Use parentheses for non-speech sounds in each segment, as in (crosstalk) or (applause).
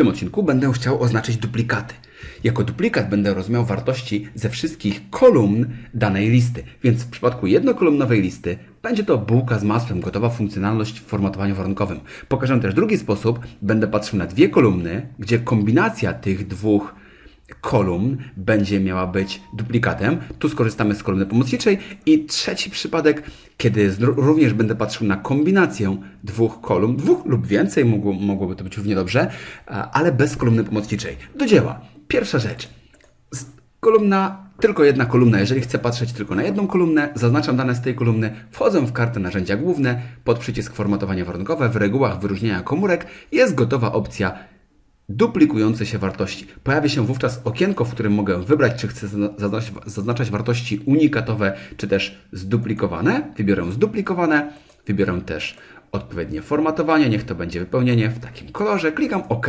tym odcinku będę chciał oznaczyć duplikaty. Jako duplikat będę rozumiał wartości ze wszystkich kolumn danej listy, więc w przypadku jednokolumnowej listy będzie to bułka z masłem, gotowa funkcjonalność w formatowaniu warunkowym. Pokażę też drugi sposób, będę patrzył na dwie kolumny, gdzie kombinacja tych dwóch kolumn będzie miała być duplikatem. Tu skorzystamy z kolumny pomocniczej. I trzeci przypadek, kiedy również będę patrzył na kombinację dwóch kolumn, dwóch lub więcej, mogło, mogłoby to być równie dobrze, ale bez kolumny pomocniczej. Do dzieła. Pierwsza rzecz. Kolumna, tylko jedna kolumna. Jeżeli chcę patrzeć tylko na jedną kolumnę, zaznaczam dane z tej kolumny, wchodzę w kartę narzędzia główne, pod przycisk formatowanie warunkowe, w regułach wyróżniania komórek jest gotowa opcja duplikujące się wartości. Pojawi się wówczas okienko, w którym mogę wybrać, czy chcę zazna- zaznaczać, zaznaczać wartości unikatowe, czy też zduplikowane. Wybiorę zduplikowane, wybiorę też odpowiednie formatowanie, niech to będzie wypełnienie w takim kolorze, klikam OK,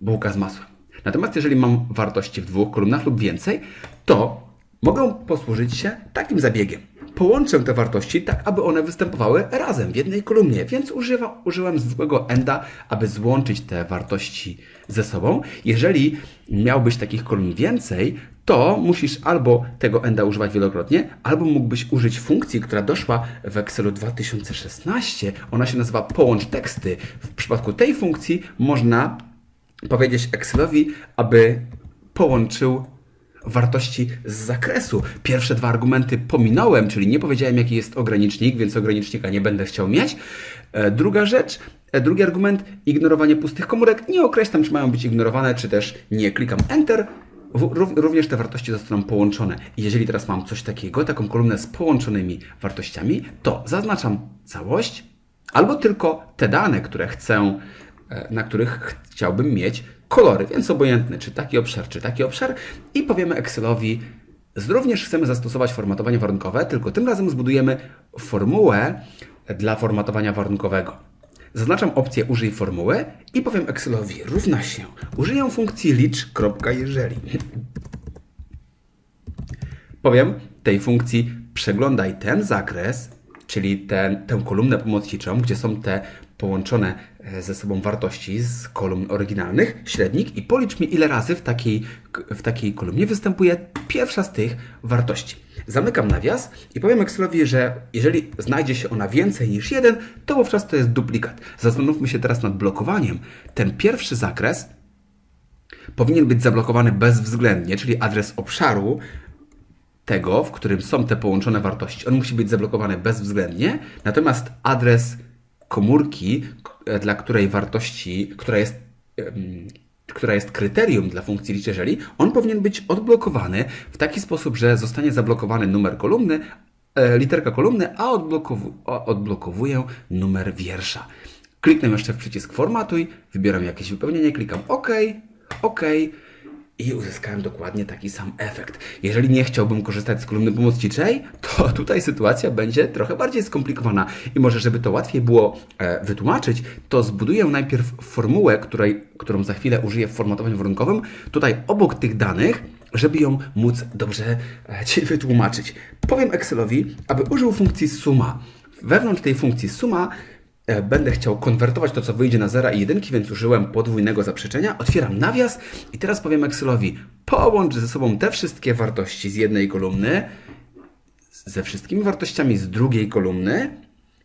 bułka z masłem. Natomiast jeżeli mam wartości w dwóch kolumnach lub więcej, to mogę posłużyć się takim zabiegiem. Połączę te wartości tak, aby one występowały razem w jednej kolumnie, więc używa, użyłem zwykłego enda, aby złączyć te wartości ze sobą. Jeżeli miałbyś takich kolumn więcej, to musisz albo tego enda używać wielokrotnie, albo mógłbyś użyć funkcji, która doszła w Excelu 2016. Ona się nazywa połącz teksty. W przypadku tej funkcji można powiedzieć Excelowi, aby połączył wartości z zakresu. Pierwsze dwa argumenty pominąłem, czyli nie powiedziałem, jaki jest ogranicznik, więc ogranicznika nie będę chciał mieć. E, Druga rzecz, e, drugi argument, ignorowanie pustych komórek. Nie określam, czy mają być ignorowane, czy też nie. Klikam Enter. Również te wartości zostaną połączone. I jeżeli teraz mam coś takiego, taką kolumnę z połączonymi wartościami, to zaznaczam całość albo tylko te dane, które chcę, na których chciałbym mieć kolory, więc obojętny, czy taki obszar, czy taki obszar i powiemy Excelowi, również chcemy zastosować formatowanie warunkowe, tylko tym razem zbudujemy formułę dla formatowania warunkowego. Zaznaczam opcję użyj formuły i powiem Excelowi równa się. Użyję funkcji licz.jeżeli. Powiem tej funkcji przeglądaj ten zakres, czyli ten, tę kolumnę pomocniczą, gdzie są te połączone e, ze sobą wartości z kolumn oryginalnych, średnik i policz mi ile razy w takiej, w takiej kolumnie występuje pierwsza z tych wartości. Zamykam nawias i powiem Excelowi, że jeżeli znajdzie się ona więcej niż jeden, to wówczas to jest duplikat. Zastanówmy się teraz nad blokowaniem. Ten pierwszy zakres powinien być zablokowany bezwzględnie, czyli adres obszaru tego, w którym są te połączone wartości. On musi być zablokowany bezwzględnie, natomiast adres komórki, k- dla której wartości, która jest, która jest kryterium dla funkcji licz jeżeli, on powinien być odblokowany w taki sposób, że zostanie zablokowany numer kolumny, e, literka kolumny, a odblokowu, odblokowuję numer wiersza. Kliknę jeszcze w przycisk formatuj, wybieram jakieś wypełnienie, klikam OK, OK i uzyskałem dokładnie taki sam efekt. Jeżeli nie chciałbym korzystać z kolumny pomocniczej, to (laughs) tutaj sytuacja będzie trochę bardziej skomplikowana i może, żeby to łatwiej było e, wytłumaczyć, to zbuduję najpierw formułę, której, którą za chwilę użyję w formatowaniu warunkowym, tutaj obok tych danych, żeby ją móc dobrze e, (laughs) Ci wytłumaczyć. Powiem Excelowi, aby użył funkcji suma. Wewnątrz tej funkcji suma będę chciał konwertować to, co wyjdzie na 0 i 1, więc użyłem podwójnego zaprzeczenia. Otwieram nawias i teraz powiem Excelowi, połącz ze sobą te wszystkie wartości z jednej kolumny ze wszystkimi wartościami z drugiej kolumny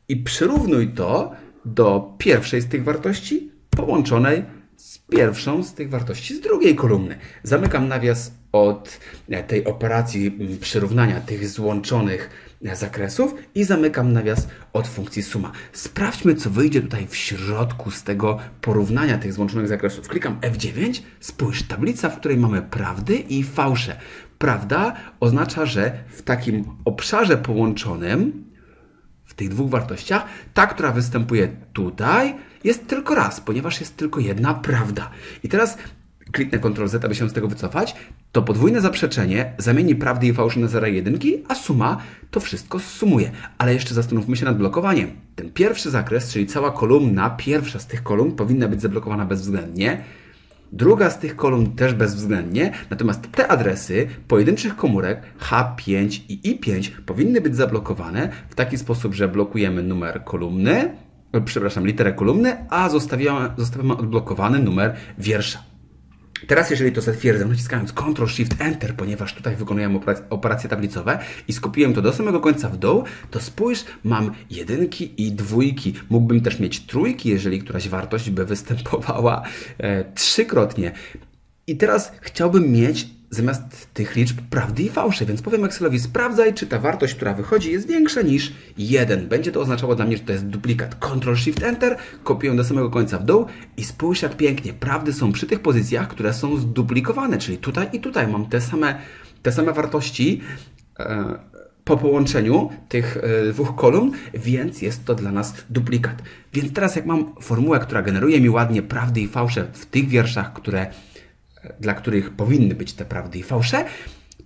i przyrównuj to do pierwszej z tych wartości połączonej z pierwszą z tych wartości z drugiej kolumny. Zamykam nawias od e, tej operacji m, przyrównania tych złączonych e, zakresów i zamykam nawias od funkcji suma. Sprawdźmy, co wyjdzie tutaj w środku z tego porównania tych złączonych zakresów. Klikam F9, spójrz, tablica, w której mamy prawdy i fałsze. Prawda oznacza, że w takim obszarze połączonym w tych dwóch wartościach, ta, która występuje tutaj, jest tylko raz, ponieważ jest tylko jedna prawda. I teraz kliknę Ctrl Z, aby się z tego wycofać. To podwójne zaprzeczenie zamieni prawdy i fałszy na 0 i 1, a suma to wszystko sumuje. Ale jeszcze zastanówmy się nad blokowaniem. Ten pierwszy zakres, czyli cała kolumna, pierwsza z tych kolumn powinna być zablokowana bezwzględnie. Druga z tych kolumn też bezwzględnie, natomiast te adresy pojedynczych komórek H5 i I5 powinny być zablokowane w taki sposób, że blokujemy numer kolumny, przepraszam, literę kolumny, a zostawiamy, zostawiamy odblokowany numer wiersza. Teraz, jeżeli to zatwierdzę, naciskając Ctrl Shift Enter, ponieważ tutaj wykonujemy opera- operacje tablicowe i skupiłem to do samego końca w dół, to spójrz, mam jedynki i dwójki. Mógłbym też mieć trójki, jeżeli któraś wartość by występowała e, trzykrotnie. I teraz chciałbym mieć zamiast tych liczb prawdy i fałsze, więc powiem Excelowi sprawdzaj, czy ta wartość, która wychodzi jest większa niż 1. Będzie to oznaczało dla mnie, że to jest duplikat. Ctrl Shift Enter, kopiuję do samego końca w dół i spójrz jak pięknie. Prawdy są przy tych pozycjach, które są zduplikowane, czyli tutaj i tutaj mam te same, te same wartości. E, po połączeniu tych e, dwóch kolumn, więc jest to dla nas duplikat. Więc teraz jak mam formułę, która generuje mi ładnie prawdy i fałsze w tych wierszach, które dla których powinny być te prawdy i fałsze,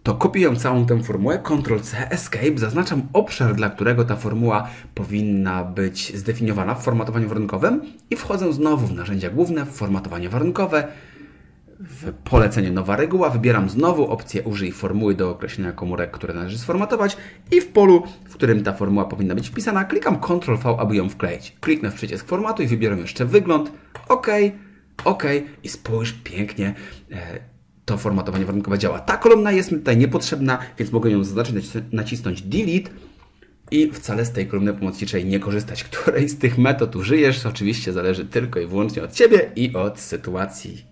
to kopiuję całą tę formułę, Ctrl-C, Escape, zaznaczam obszar, dla którego ta formuła powinna być zdefiniowana w formatowaniu warunkowym i wchodzę znowu w narzędzia główne, w formatowanie warunkowe, w polecenie nowa reguła, wybieram znowu opcję użyj formuły do określenia komórek, które należy sformatować i w polu, w którym ta formuła powinna być wpisana, klikam Ctrl-V, aby ją wkleić. Kliknę w przycisk formatu i wybieram jeszcze wygląd, OK, OK i spójrz pięknie. e, To formatowanie warunkowe działa. Ta kolumna jest mi tutaj niepotrzebna, więc mogę ją zaznaczyć, nacis- nacisnąć Delete i wcale z tej kolumny pomocniczej nie korzystać. Której z tych metod użyjesz, oczywiście zależy tylko i wyłącznie od Ciebie i od sytuacji.